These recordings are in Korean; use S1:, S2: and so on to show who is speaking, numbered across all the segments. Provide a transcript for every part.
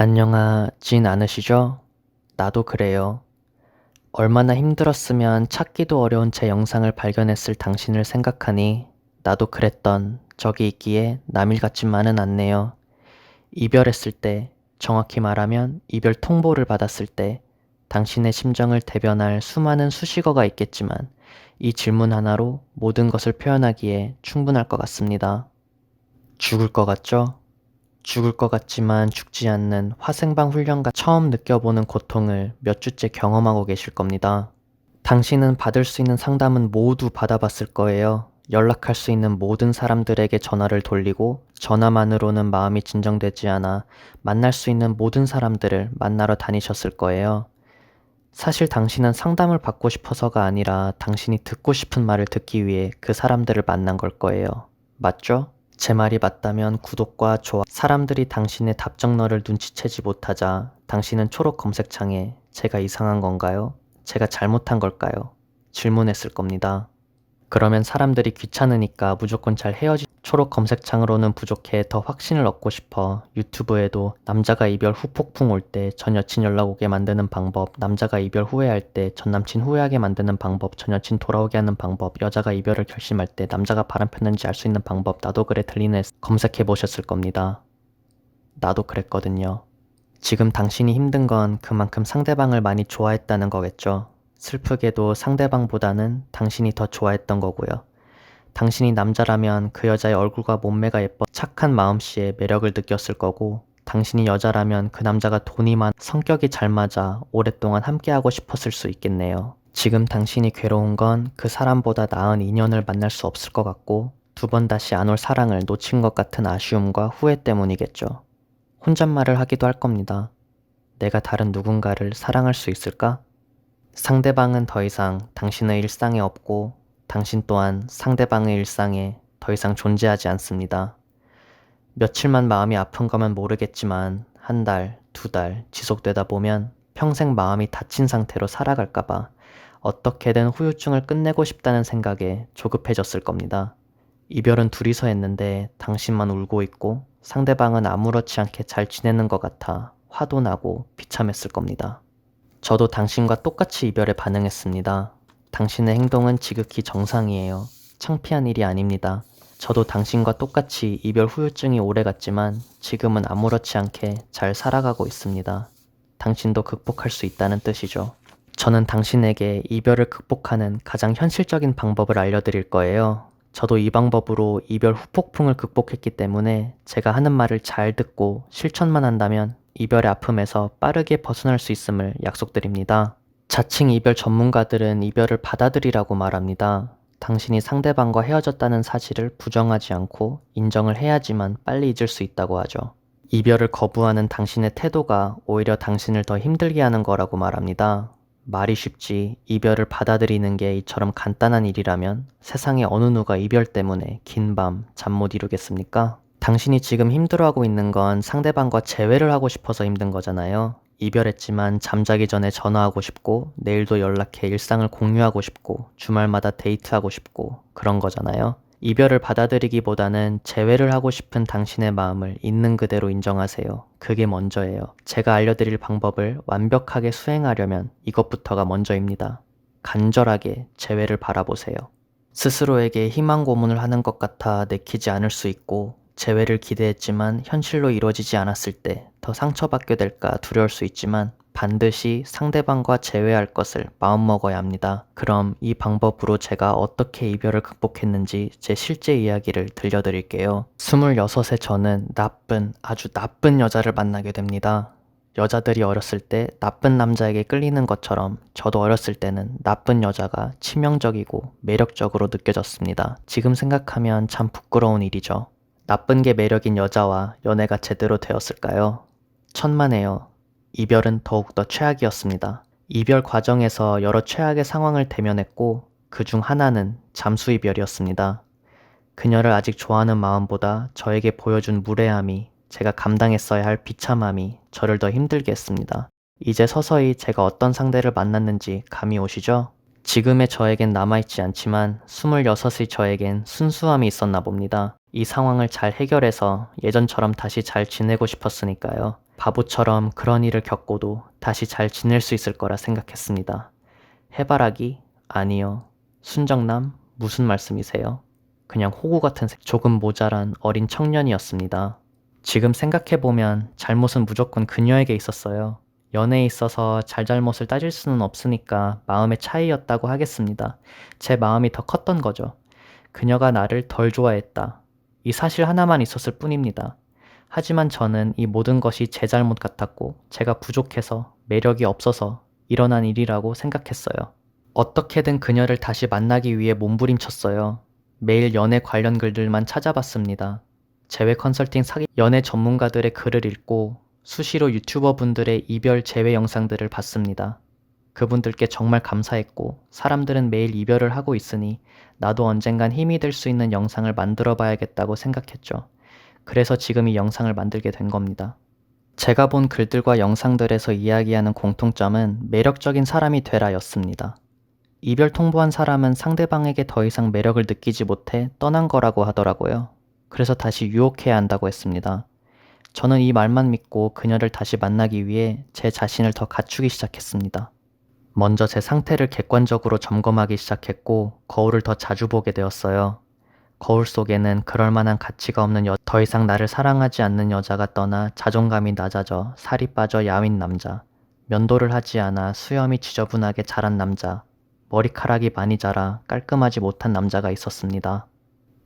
S1: 안녕하진 않으시죠? 나도 그래요. 얼마나 힘들었으면 찾기도 어려운 제 영상을 발견했을 당신을 생각하니 나도 그랬던 적이 있기에 남일 같지만은 않네요. 이별했을 때, 정확히 말하면 이별 통보를 받았을 때 당신의 심정을 대변할 수많은 수식어가 있겠지만 이 질문 하나로 모든 것을 표현하기에 충분할 것 같습니다. 죽을 것 같죠? 죽을 것 같지만 죽지 않는 화생방 훈련과 처음 느껴보는 고통을 몇 주째 경험하고 계실 겁니다. 당신은 받을 수 있는 상담은 모두 받아봤을 거예요. 연락할 수 있는 모든 사람들에게 전화를 돌리고 전화만으로는 마음이 진정되지 않아 만날 수 있는 모든 사람들을 만나러 다니셨을 거예요. 사실 당신은 상담을 받고 싶어서가 아니라 당신이 듣고 싶은 말을 듣기 위해 그 사람들을 만난 걸 거예요. 맞죠? 제 말이 맞다면 구독과 좋아 사람들이 당신의 답정너를 눈치채지 못하자 당신은 초록 검색창에 제가 이상한 건가요? 제가 잘못한 걸까요? 질문했을 겁니다. 그러면 사람들이 귀찮으니까 무조건 잘 헤어지 초록 검색창으로는 부족해 더 확신을 얻고 싶어 유튜브에도 남자가 이별 후 폭풍 올 때 전 여친 연락 오게 만드는 방법 남자가 이별 후회할 때 전 남친 후회하게 만드는 방법 전 여친 돌아오게 하는 방법 여자가 이별을 결심할 때 남자가 바람 폈는지 알 수 있는 방법 나도 그래 들리네 검색해 보셨을 겁니다. 나도 그랬거든요. 지금 당신이 힘든 건 그만큼 상대방을 많이 좋아했다는 거겠죠. 슬프게도 상대방보다는 당신이 더 좋아했던 거고요. 당신이 남자라면 그 여자의 얼굴과 몸매가 예뻐 착한 마음씨에 매력을 느꼈을 거고, 당신이 여자라면 그 남자가 돈이 많, 성격이 잘 맞아 오랫동안 함께하고 싶었을 수 있겠네요. 지금 당신이 괴로운 건 그 사람보다 나은 인연을 만날 수 없을 것 같고, 두 번 다시 안 올 사랑을 놓친 것 같은 아쉬움과 후회 때문이겠죠. 혼잣말을 하기도 할 겁니다. 내가 다른 누군가를 사랑할 수 있을까? 상대방은 더 이상 당신의 일상에 없고 당신 또한 상대방의 일상에 더 이상 존재하지 않습니다. 며칠만 마음이 아픈 거면 모르겠지만 한 달, 두 달 지속되다 보면 평생 마음이 다친 상태로 살아갈까봐 어떻게든 후유증을 끝내고 싶다는 생각에 조급해졌을 겁니다. 이별은 둘이서 했는데 당신만 울고 있고 상대방은 아무렇지 않게 잘 지내는 것 같아 화도 나고 비참했을 겁니다. 저도 당신과 똑같이 이별에 반응했습니다. 당신의 행동은 지극히 정상이에요. 창피한 일이 아닙니다. 저도 당신과 똑같이 이별 후유증이 오래 갔지만 지금은 아무렇지 않게 잘 살아가고 있습니다. 당신도 극복할 수 있다는 뜻이죠. 저는 당신에게 이별을 극복하는 가장 현실적인 방법을 알려드릴 거예요. 저도 이 방법으로 이별 후폭풍을 극복했기 때문에 제가 하는 말을 잘 듣고 실천만 한다면 이별의 아픔에서 빠르게 벗어날 수 있음을 약속드립니다. 자칭 이별 전문가들은 이별을 받아들이라고 말합니다. 당신이 상대방과 헤어졌다는 사실을 부정하지 않고 인정을 해야지만 빨리 잊을 수 있다고 하죠. 이별을 거부하는 당신의 태도가 오히려 당신을 더 힘들게 하는 거라고 말합니다. 말이 쉽지 이별을 받아들이는 게 이처럼 간단한 일이라면 세상에 어느 누가 이별 때문에 긴 밤 잠 못 이루겠습니까? 당신이 지금 힘들어하고 있는 건 상대방과 재회를 하고 싶어서 힘든 거잖아요. 이별했지만 잠자기 전에 전화하고 싶고 내일도 연락해 일상을 공유하고 싶고 주말마다 데이트하고 싶고 그런 거잖아요. 이별을 받아들이기보다는 재회를 하고 싶은 당신의 마음을 있는 그대로 인정하세요. 그게 먼저예요. 제가 알려드릴 방법을 완벽하게 수행하려면 이것부터가 먼저입니다. 간절하게 재회를 바라보세요. 스스로에게 희망 고문을 하는 것 같아 내키지 않을 수 있고 재회를 기대했지만 현실로 이루어지지 않았을 때 더 상처받게 될까 두려울 수 있지만 반드시 상대방과 재회할 것을 마음먹어야 합니다. 그럼 이 방법으로 제가 어떻게 이별을 극복했는지 제 실제 이야기를 들려드릴게요. 26세 저는 나쁜, 아주 나쁜 여자를 만나게 됩니다. 여자들이 어렸을 때 나쁜 남자에게 끌리는 것처럼 저도 어렸을 때는 나쁜 여자가 치명적이고 매력적으로 느껴졌습니다. 지금 생각하면 참 부끄러운 일이죠. 나쁜 게 매력인 여자와 연애가 제대로 되었을까요? 천만에요. 이별은 더욱더 최악이었습니다. 이별 과정에서 여러 최악의 상황을 대면했고 그 중 하나는 잠수 이별이었습니다. 그녀를 아직 좋아하는 마음보다 저에게 보여준 무례함이 제가 감당했어야 할 비참함이 저를 더 힘들게 했습니다. 이제 서서히 제가 어떤 상대를 만났는지 감이 오시죠? 지금의 저에겐 남아있지 않지만 26의 저에겐 순수함이 있었나 봅니다. 이 상황을 잘 해결해서 예전처럼 다시 잘 지내고 싶었으니까요. 바보처럼 그런 일을 겪고도 다시 잘 지낼 수 있을 거라 생각했습니다. 해바라기? 아니요. 순정남? 무슨 말씀이세요? 그냥 호구 같은 새- 조금 모자란 어린 청년이었습니다. 지금 생각해보면 잘못은 무조건 그녀에게 있었어요. 연애에 있어서 잘잘못을 따질 수는 없으니까 마음의 차이였다고 하겠습니다. 제 마음이 더 컸던 거죠. 그녀가 나를 덜 좋아했다. 이 사실 하나만 있었을 뿐입니다. 하지만 저는 이 모든 것이 제 잘못 같았고 제가 부족해서 매력이 없어서 일어난 일이라고 생각했어요. 어떻게든 그녀를 다시 만나기 위해 몸부림쳤어요. 매일 연애 관련 글들만 찾아봤습니다. 재회 컨설팅 사기 연애 전문가들의 글을 읽고 수시로 유튜버 분들의 이별 재회 영상들을 봤습니다. 그분들께 정말 감사했고 사람들은 매일 이별을 하고 있으니 나도 언젠간 힘이 될 수 있는 영상을 만들어 봐야겠다고 생각했죠. 그래서 지금 이 영상을 만들게 된 겁니다. 제가 본 글들과 영상들에서 이야기하는 공통점은 매력적인 사람이 되라였습니다. 이별 통보한 사람은 상대방에게 더 이상 매력을 느끼지 못해 떠난 거라고 하더라고요. 그래서 다시 유혹해야 한다고 했습니다. 저는 이 말만 믿고 그녀를 다시 만나기 위해 제 자신을 더 갖추기 시작했습니다. 먼저 제 상태를 객관적으로 점검하기 시작했고 거울을 더 자주 보게 되었어요. 거울 속에는 그럴 만한 가치가 없는 여, 더 이상 나를 사랑하지 않는 여자가 떠나 자존감이 낮아져 살이 빠져 야윈 남자, 면도를 하지 않아 수염이 지저분하게 자란 남자, 머리카락이 많이 자라 깔끔하지 못한 남자가 있었습니다.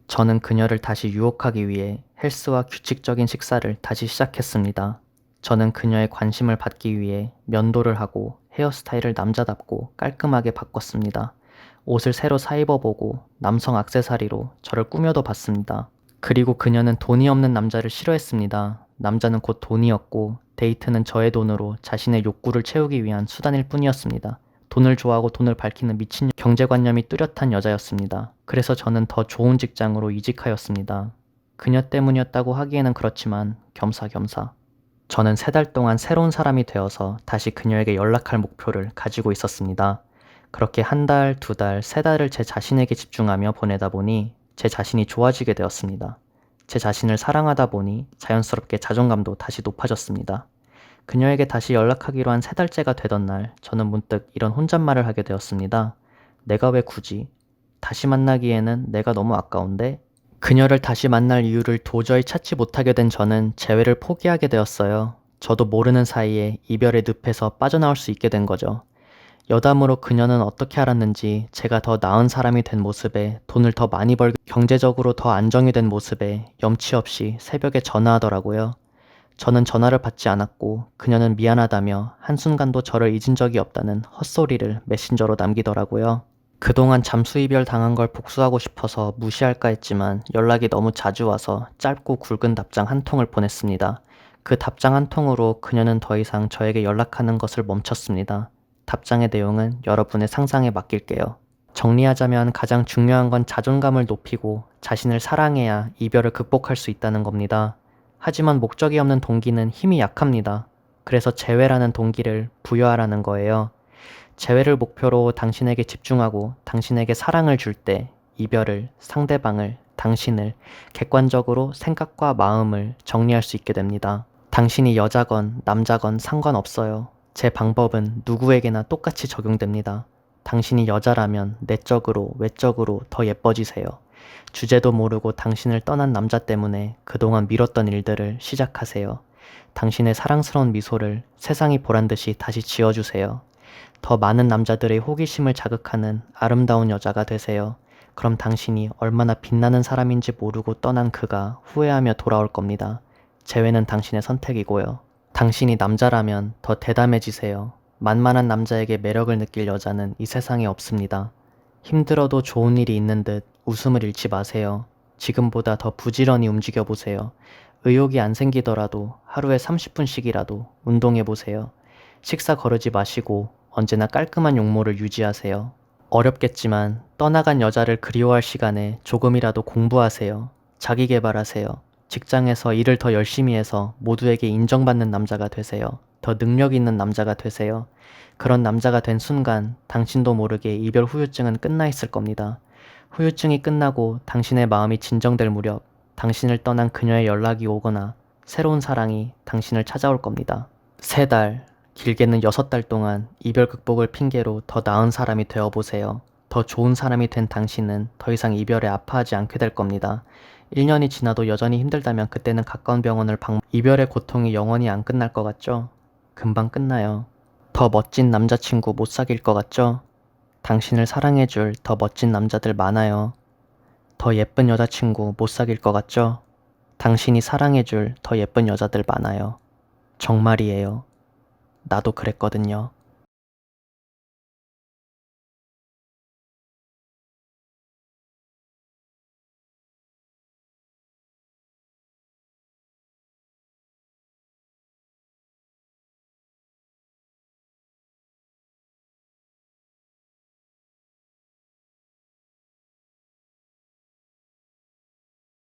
S1: 저는 그녀를 다시 유혹하기 위해 헬스와 규칙적인 식사를 다시 시작했습니다. 저는 그녀의 관심을 받기 위해 면도를 하고 헤어스타일을 남자답고 깔끔하게 바꿨습니다. 옷을 새로 사 입어보고 남성 악세사리로 저를 꾸며도 봤습니다. 그리고 그녀는 돈이 없는 남자를 싫어했습니다. 남자는 곧 돈이었고 데이트는 저의 돈으로 자신의 욕구를 채우기 위한 수단일 뿐이었습니다. 돈을 좋아하고 돈을 밝히는 미친 경제관념이 뚜렷한 여자였습니다. 그래서 저는 더 좋은 직장으로 이직하였습니다. 그녀 때문이었다고 하기에는 그렇지만 겸사겸사. 저는 세 달 동안 새로운 사람이 되어서 다시 그녀에게 연락할 목표를 가지고 있었습니다. 그렇게 한 달, 두 달, 세 달을 제 자신에게 집중하며 보내다 보니 제 자신이 좋아지게 되었습니다. 제 자신을 사랑하다 보니 자연스럽게 자존감도 다시 높아졌습니다. 그녀에게 다시 연락하기로 한 세 달째가 되던 날, 저는 문득 이런 혼잣말을 하게 되었습니다. 내가 왜 굳이? 다시 만나기에는 내가 너무 아까운데? 그녀를 다시 만날 이유를 도저히 찾지 못하게 된 저는 재회를 포기하게 되었어요. 저도 모르는 사이에 이별의 늪에서 빠져나올 수 있게 된 거죠. 여담으로 그녀는 어떻게 알았는지 제가 더 나은 사람이 된 모습에 돈을 더 많이 벌 경제적으로 더 안정이 된 모습에 염치 없이 새벽에 전화하더라고요. 저는 전화를 받지 않았고 그녀는 미안하다며 한순간도 저를 잊은 적이 없다는 헛소리를 메신저로 남기더라고요. 그동안 잠수 이별 당한 걸 복수하고 싶어서 무시할까 했지만 연락이 너무 자주 와서 짧고 굵은 답장 한 통을 보냈습니다. 그 답장 한 통으로 그녀는 더 이상 저에게 연락하는 것을 멈췄습니다. 답장의 내용은 여러분의 상상에 맡길게요. 정리하자면 가장 중요한 건 자존감을 높이고 자신을 사랑해야 이별을 극복할 수 있다는 겁니다. 하지만 목적이 없는 동기는 힘이 약합니다. 그래서 재회라는 동기를 부여하라는 거예요. 재회를 목표로 당신에게 집중하고 당신에게 사랑을 줄 때 이별을, 상대방을, 당신을 객관적으로 생각과 마음을 정리할 수 있게 됩니다. 당신이 여자건 남자건 상관없어요. 제 방법은 누구에게나 똑같이 적용됩니다. 당신이 여자라면 내적으로 외적으로 더 예뻐지세요. 주제도 모르고 당신을 떠난 남자 때문에 그동안 미뤘던 일들을 시작하세요. 당신의 사랑스러운 미소를 세상이 보란 듯이 다시 지어주세요. 더 많은 남자들의 호기심을 자극하는 아름다운 여자가 되세요. 그럼 당신이 얼마나 빛나는 사람인지 모르고 떠난 그가 후회하며 돌아올 겁니다. 재회는 당신의 선택이고요. 당신이 남자라면 더 대담해지세요. 만만한 남자에게 매력을 느낄 여자는 이 세상에 없습니다. 힘들어도 좋은 일이 있는 듯 웃음을 잃지 마세요. 지금보다 더 부지런히 움직여 보세요. 의욕이 안 생기더라도 하루에 30분씩이라도 운동해 보세요. 식사 거르지 마시고 언제나 깔끔한 용모를 유지하세요. 어렵겠지만 떠나간 여자를 그리워할 시간에 조금이라도 공부하세요. 자기 개발하세요. 직장에서 일을 더 열심히 해서 모두에게 인정받는 남자가 되세요. 더 능력 있는 남자가 되세요. 그런 남자가 된 순간 당신도 모르게 이별 후유증은 끝나 있을 겁니다. 후유증이 끝나고 당신의 마음이 진정될 무렵 당신을 떠난 그녀의 연락이 오거나 새로운 사랑이 당신을 찾아올 겁니다. 세 달, 길게는 여섯 달 동안 이별 극복을 핑계로 더 나은 사람이 되어 보세요. 더 좋은 사람이 된 당신은 더 이상 이별에 아파하지 않게 될 겁니다. 1년이 지나도 여전히 힘들다면 그때는 가까운 병원을 방문, 이별의 고통이 영원히 안 끝날 것 같죠? 금방 끝나요. 더 멋진 남자친구 못 사귈 것 같죠? 당신을 사랑해줄 더 멋진 남자들 많아요. 더 예쁜 여자친구 못 사귈 것 같죠? 당신이 사랑해줄 더 예쁜 여자들 많아요. 정말이에요. 나도 그랬거든요.